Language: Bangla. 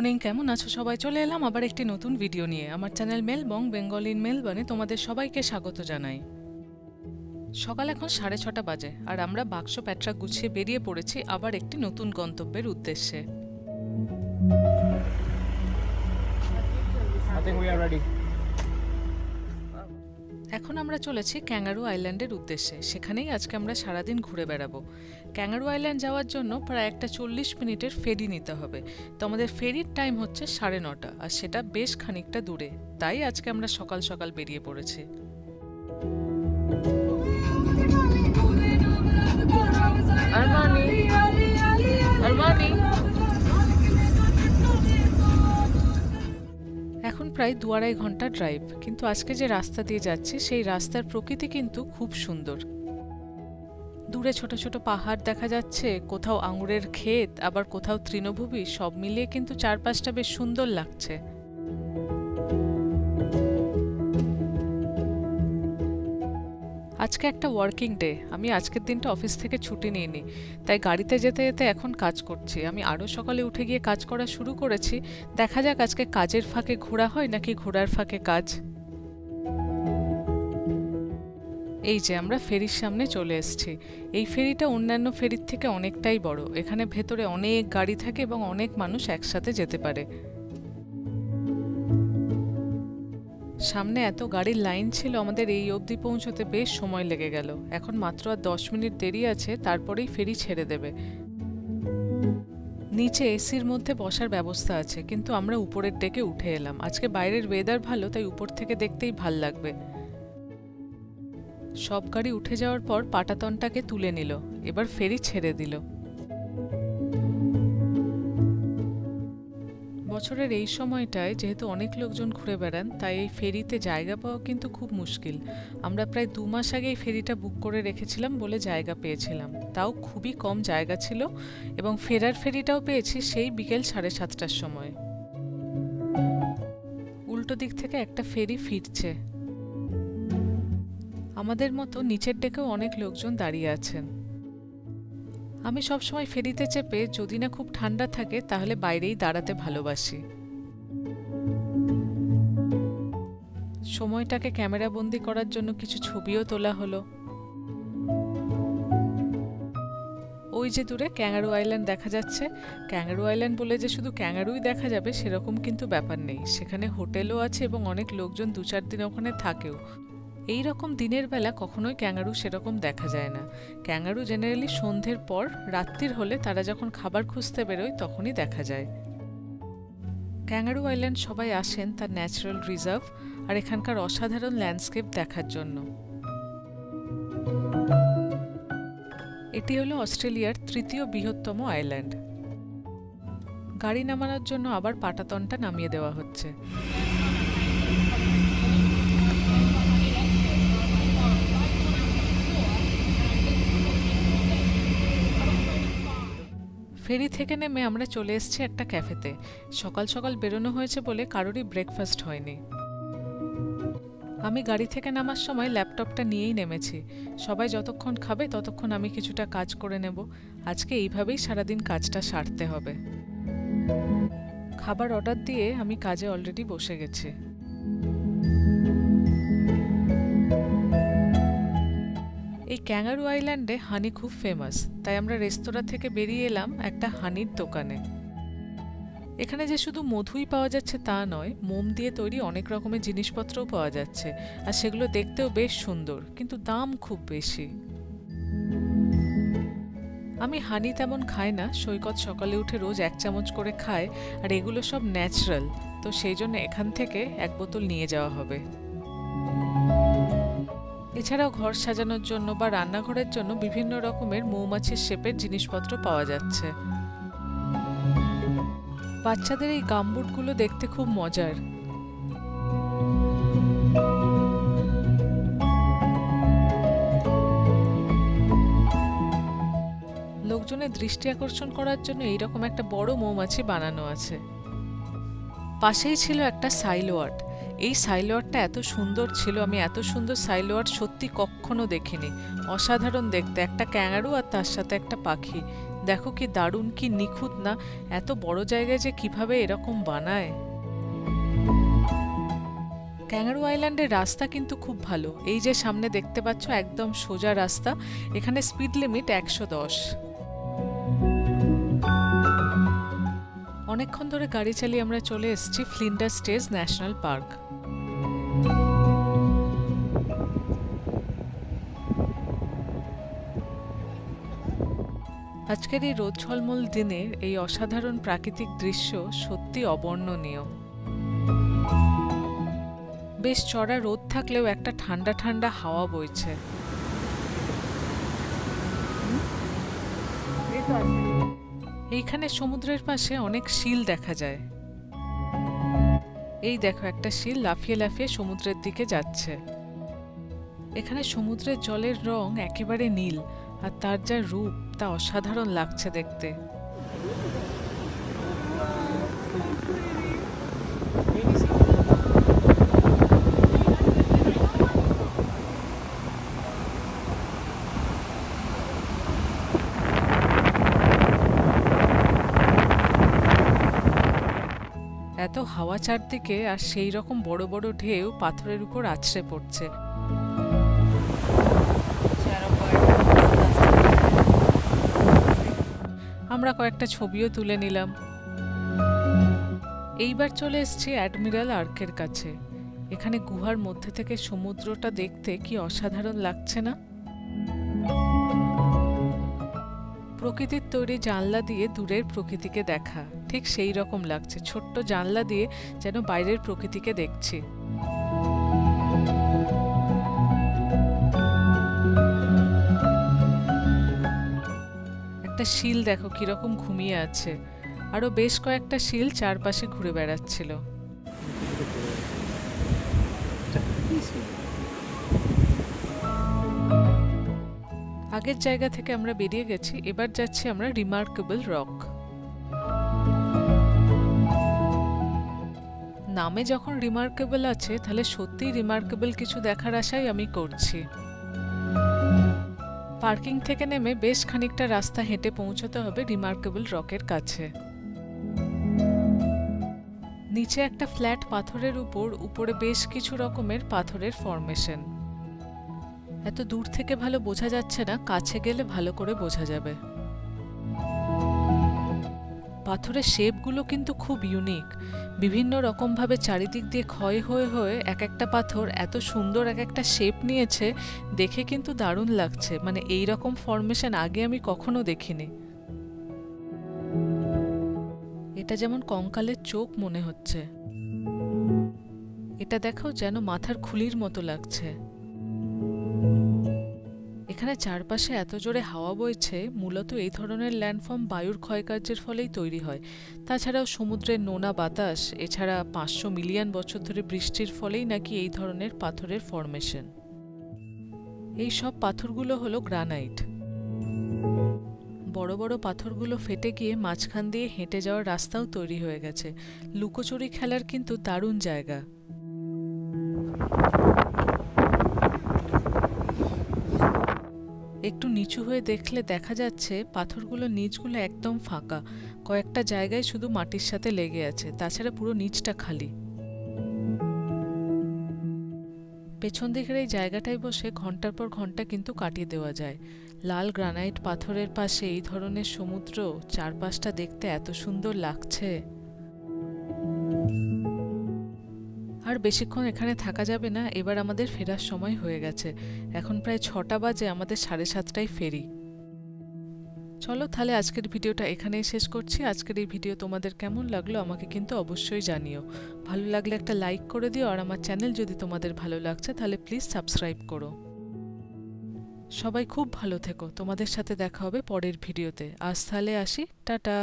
মর্নিং, কেমন আছো? সবাই চলে এলাম আবার একটি নতুন ভিডিও নিয়ে। আমার চ্যানেল মেল বং বেঙ্গল ইন মেলবনে তোমাদের সবাইকে স্বাগত জানাই। সকাল এখন সাড়ে ছটা বাজে, আর আমরা বাক্স প্যাট্রা গুছিয়ে বেরিয়ে পড়েছি আবার একটি নতুন গন্তব্যের উদ্দেশ্যে। I think we are ready. এখন আমরা চলেছি ক্যাঙ্গারু আইল্যান্ডের উদ্দেশ্যে। সেখানেই আজকে আমরা সারাদিন ঘুরে বেড়াবো। ক্যাঙ্গারু আইল্যান্ড যাওয়ার জন্য প্রায় একটা চল্লিশ মিনিটের ফেরি নিতে হবে। তো আমাদের ফেরির টাইম হচ্ছে সাড়ে নটা, আর সেটা বেশ খানিকটা দূরে। তাই আজকে আমরা সকাল সকাল বেরিয়ে পড়েছি। এখন প্রায় দু আড়াই ঘণ্টা ড্রাইভ কিন্তু আজকে যে রাস্তা দিয়ে যাচ্ছি, সেই রাস্তার প্রকৃতি কিন্তু খুব সুন্দর। দূরে ছোট ছোট পাহাড় দেখা যাচ্ছে, কোথাও আঙুরের ক্ষেত, আবার কোথাও তৃণভূমি, সব মিলিয়ে কিন্তু চারপাশটা বেশ সুন্দর লাগছে। আজকে একটা ওয়ার্কিং ডে আমি আজকের দিনটা অফিস থেকে ছুটি নিইনি, তাই গাড়িতে যেতে যেতে এখন কাজ করছি। আমি আরও সকালে উঠে গিয়ে কাজ করা শুরু করেছি। দেখা যাক আজকে কাজের ফাঁকে ঘোরা হয় নাকি ঘোরার ফাঁকে কাজ। এই যে আমরা ফেরির সামনে চলে এসেছি। এই ফেরিটা অন্যান্য ফেরির থেকে অনেকটাই বড়। এখানে ভেতরে অনেক গাড়ি থাকে এবং অনেক মানুষ একসাথে যেতে পারে। সামনে এত গাড়ির লাইন ছিল, আমাদের এই অবধি পৌঁছতে বেশ সময় লেগে গেল। এখন মাত্র আর দশ মিনিট দেরি আছে, তারপরেই ফেরি ছেড়ে দেবে। নিচে এসির মধ্যে বসার ব্যবস্থা আছে, কিন্তু আমরা উপরের ডেকে উঠে এলাম। আজকে বাইরের ওয়েদার ভালো, তাই উপর থেকে দেখতেই ভালো লাগবে। সব গাড়ি উঠে যাওয়ার পর পাটাতনটাকে তুলে নিল, এবার ফেরি ছেড়ে দিল। বছরের এই সময়টায় যেহেতু অনেক লোকজন ঘুরে বেড়ান, তাই এই ফেরিতে জায়গা পাওয়া কিন্তু খুব মুশকিল। আমরা প্রায় দু মাস আগে এই ফেরিটা বুক করে রেখেছিলাম বলে জায়গা পেয়েছিলাম। তাও খুবই কম জায়গা ছিল এবং ফেরার ফেরিটাও পেয়েছি সেই বিকেল সাড়ে সাতটার সময়। উল্টো দিক থেকে একটা ফেরি ফিরছে। আমাদের মতো নিচের ডেকেও অনেক লোকজন দাঁড়িয়ে আছেন। আমি সবসময় ফেরিতে চেপে যদি না খুব ঠান্ডা থাকে, তাহলে বাইরেই দাঁড়াতে ভালোবাসি। সময়টাকে ক্যামেরা বন্দি করার জন্য কিছু ছবিও তোলা হলো। ওই যে দূরে ক্যাঙ্গারু আইল্যান্ড দেখা যাচ্ছে। ক্যাঙ্গারু আইল্যান্ড বলে যে শুধু ক্যাঙ্গারুই দেখা যাবে, সেরকম কিন্তু ব্যাপার নেই। সেখানে হোটেলও আছে এবং অনেক লোকজন দু চার দিন ওখানে থাকেও। এই রকম দিনের বেলা কখনোই ক্যাঙ্গারু সেরকম দেখা যায় না। ক্যাঙ্গারু জেনারেলি সন্ধ্যের পর, রাত্রির হলে তারা যখন খাবার খুঁজতে বেরোয়, তখনই দেখা যায়। ক্যাঙ্গারু আইল্যান্ড সবাই আসেন তার ন্যাচারাল রিজার্ভ আর এখানকার অসাধারণ ল্যান্ডস্কেপ দেখার জন্য। এটি হলো অস্ট্রেলিয়ার তৃতীয় বৃহত্তম আইল্যান্ড গাড়ি নামানোর জন্য আবার পাটাতনটা নামিয়ে দেওয়া হচ্ছে। ফেরি থেকে নেমে আমরা চলে এসেছি একটা ক্যাফেতে। সকাল সকাল বেরোনো হয়েছে বলে কারোরই ব্রেকফাস্ট হয়নি। আমি গাড়ি থেকে নামার সময় ল্যাপটপটা নিয়েই নেমেছি। সবাই যতক্ষণ খাবে ততক্ষণ আমি কিছুটা কাজ করে নেব। আজকে এইভাবেই সারাদিন কাজটা সারতে হবে। খাবার অর্ডার দিয়ে আমি কাজে অলরেডি বসে গেছি। এই ক্যাঙ্গারু আইল্যান্ডে হানি খুব ফেমাস তাই আমরা রেস্তোরাঁ থেকে বেরিয়ে এলাম একটা হানির দোকানে। এখানে যে শুধু মধুই পাওয়া যাচ্ছে তা নয়, মোম দিয়ে তৈরি অনেক রকমের জিনিসপত্রও পাওয়া যাচ্ছে, আর সেগুলো দেখতেও বেশ সুন্দর, কিন্তু দাম খুব বেশি। আমি হানি তেমন খাই না, সৈকত সকালে উঠে রোজ এক চামচ করে খায় আর এগুলো সব ন্যাচারাল তো সেই জন্য এখান থেকে এক বোতল নিয়ে যাওয়া হবে। এছাড়াও ঘর সাজানোর জন্য বা রান্নাঘরের জন্য বিভিন্ন রকমের মৌমাছির শেপের জিনিসপত্র পাওয়া যাচ্ছে। বাচ্চাদের এই গামবুটগুলো দেখতে খুব মজার। লোকজনের দৃষ্টি আকর্ষণ করার জন্য এইরকম একটা বড় মৌমাছি বানানো আছে। পাশেই ছিল একটা সাইলোয়ার্ট এই সাইলোয়ারটা এত সুন্দর ছিল, আমি এত সুন্দর সাইলোয়ার সত্যি কখনো দেখিনি। অসাধারণ দেখতে, একটা ক্যাঙারু আর তার সাথে একটা পাখি। দেখো কি দারুণ, কি নিখুঁত না, এত বড় জায়গায় যে কীভাবে এরকম বানায়। ক্যাঙ্গারু আইল্যান্ডের রাস্তা কিন্তু খুব ভালো। এই যে সামনে দেখতে পাচ্ছ, একদম সোজা রাস্তা, এখানে স্পিড লিমিট একশো দশ। অনেকক্ষণ ধরে গাড়ি চালিয়ে আমরা চলে এসেছি ফ্লিন্ডার স্টেজ ন্যাশনাল পার্ক। আজকের এই রোদ ঝলমল দিনের এই অসাধারণ প্রাকৃতিক দৃশ্য সত্যি অবর্ণনীয়। বেশ চড়া রোদ থাকলেও একটা ঠান্ডা ঠান্ডা হাওয়া বইছে। এইখানে সমুদ্রের পাশে অনেক শিল দেখা যায়। এই দেখো, একটা শিল লাফিয়ে লাফিয়ে সমুদ্রের দিকে যাচ্ছে। এখানে সমুদ্রের জলের রং একেবারে নীল, আর তার যা রূপ তা অসাধারণ লাগছে দেখতে। এত হাওয়া চারদিকে আর সেই রকম বড় বড় ঢেউ পাথরের উপর আছড়ে পড়ছে। আমরা কয়েকটা ছবিও তুলে নিলাম। এইবার চলে এসছি অ্যাডমিরাল আর্কের কাছে। এখানে গুহার মধ্যে থেকে সমুদ্রটা দেখতে কি অসাধারণ লাগছে না? প্রকৃতির তৈরি জানলা দিয়ে দূরের প্রকৃতিকে দেখা। ঠিক সেই রকম লাগছে। ছোট্ট জানলা দিয়ে যেন বাইরের প্রকৃতিকে দেখছি। একটা শিল দেখো কীরকম ঘুমিয়ে আছে। আরও বেশ কয়েকটা শিল চারপাশে ঘুরে বেড়াচ্ছিল। আগের জায়গা থেকে আমরা বেরিয়ে গেছি, এবার যাচ্ছি আমরা রিমার্কেবল রক নামে যখন রিমার্কেবল আছে, তাহলে সত্যিই রিমার্কেবল কিছু দেখার আশাই আমি করছি। পার্কিং থেকে নেমে বেশ খানিকটা রাস্তা হেঁটে পৌঁছতে হবে রিমার্কেবল রকের কাছে। নিচে একটা ফ্ল্যাট পাথরের উপর, উপরে বেশ কিছু রকমের পাথরের ফরমেশন এত দূর থেকে ভালো বোঝা যাচ্ছে না, কাছে গেলে ভালো করে বোঝা যাবে। পাথরের শেপগুলো কিন্তু খুব ইউনিক বিভিন্ন রকমভাবে চারিদিক দিয়ে ক্ষয় হয়ে হয়ে এক একটা পাথর এত সুন্দর এক একটা শেপ নিয়েছে, দেখে কিন্তু দারুণ লাগছে। মানে এই রকম ফরমেশন আগে আমি কখনো দেখিনি। এটা যেমন কঙ্কালের চোখ মনে হচ্ছে। এটা দেখো যেন মাথার খুলির মতো লাগছে। এখানে চারপাশে এত জোরে হাওয়া বইছে, মূলত এই ধরনের ল্যান্ডফর্ম বায়ুর ক্ষয়কার্যের ফলেই তৈরি হয়। তাছাড়াও সমুদ্রের নোনা বাতাস, এছাড়া পাঁচশো মিলিয়ন বছর ধরে বৃষ্টির ফলেই নাকি এই ধরনের পাথরের ফরমেশন এই সব পাথরগুলো হলো গ্রানাইট। বড় বড় পাথরগুলো ফেটে গিয়ে মাঝখান দিয়ে হেঁটে যাওয়ার রাস্তাও তৈরি হয়ে গেছে। লুকোচুরি খেলার কিন্তু দারুণ জায়গা। একটু নিচু হয়ে দেখলে দেখা যাচ্ছে পাথরগুলো নিচগুলো একদম ফাঁকা। কয়েকটা জায়গায় শুধু মাটির সাথে লেগে আছে, তাছাড়া পুরো নিচটা খালি। পেছন দিকের এই জায়গাটায় বসে ঘণ্টার পর ঘণ্টা কিন্তু কাটিয়ে দেওয়া যায়। লাল গ্রানাইট পাথরের পাশে এই ধরনের সমুদ্র চারপাশটা দেখতে এত সুন্দর লাগছে। আর বেশিক্ষণ এখানে থাকা যাবে না, এবার আমাদের ফেরার সময় হয়ে গেছে। এখন প্রায় ছটা বাজে, আমাদের সাড়ে সাতটায় ফেরি। চলো তাহলে আজকের ভিডিওটা এখানেই শেষ করছি। আজকের এই ভিডিও তোমাদের কেমন লাগল আমাকে কিন্তু অবশ্যই জানিও। ভালো লাগলে একটা লাইক করে দিও, আর আমার চ্যানেল যদি তোমাদের ভালো লাগছে তাহলে প্লিজ সাবস্ক্রাইব করো। সবাই খুব ভালো থেকো। তোমাদের সাথে দেখা হবে পরের ভিডিওতে। আজ তাহলে আসি। টাটা!